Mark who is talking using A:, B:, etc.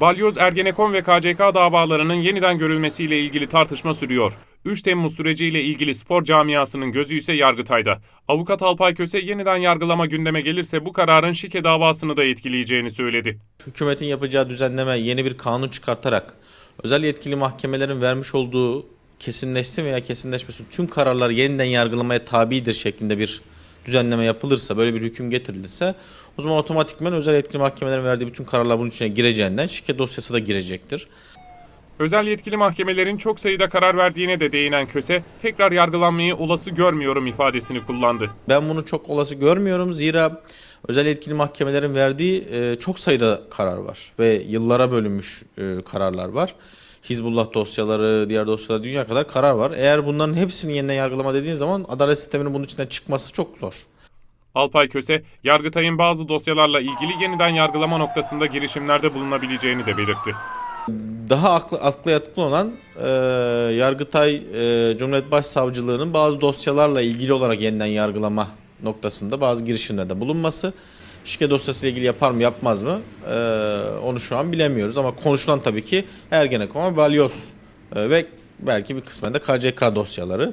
A: Balyoz, Ergenekon ve KCK davalarının yeniden görülmesiyle ilgili tartışma sürüyor. 3 Temmuz süreciyle ilgili spor camiasının gözü ise Yargıtay'da. Avukat Alpay Köse yeniden yargılama gündeme gelirse bu kararın şike davasını da etkileyeceğini söyledi.
B: hükümetin yapacağı düzenleme yeni bir kanun çıkartarak özel yetkili mahkemelerin vermiş olduğu kesinleşsin veya kesinleşmesin tüm kararlar yeniden yargılamaya tabidir şeklinde bir düzenleme yapılırsa, böyle bir hüküm getirilirse o zaman otomatikman özel yetkili mahkemelerin verdiği bütün kararlar bunun içine gireceğinden şike dosyası da girecektir.
A: Özel yetkili mahkemelerin çok sayıda karar verdiğine de değinen Köse, tekrar yargılanmayı olası görmüyorum ifadesini kullandı.
B: Ben bunu çok olası görmüyorum zira özel yetkili mahkemelerin verdiği e, çok sayıda karar var ve yıllara bölünmüş e, kararlar var. Hizbullah dosyaları, diğer dosyalar dünya kadar karar var. Eğer bunların hepsini yeniden yargılama dediğin zaman adalet sisteminin bunun içinden çıkması çok zor.
A: Alpay Köse, Yargıtay'ın bazı dosyalarla ilgili yeniden yargılama noktasında girişimlerde bulunabileceğini de belirtti.
B: Daha aklı, aklı yatkın olan e, Yargıtay e, Cumhuriyet Başsavcılığı'nın bazı dosyalarla ilgili olarak yeniden yargılama noktasında bazı girişimlerde bulunması. Şike dosyası ile ilgili yapar mı yapmaz mı e, onu şu an bilemiyoruz ama konuşulan tabii ki Ergenekon ve Balyoz e, ve belki bir kısmen de KCK dosyaları.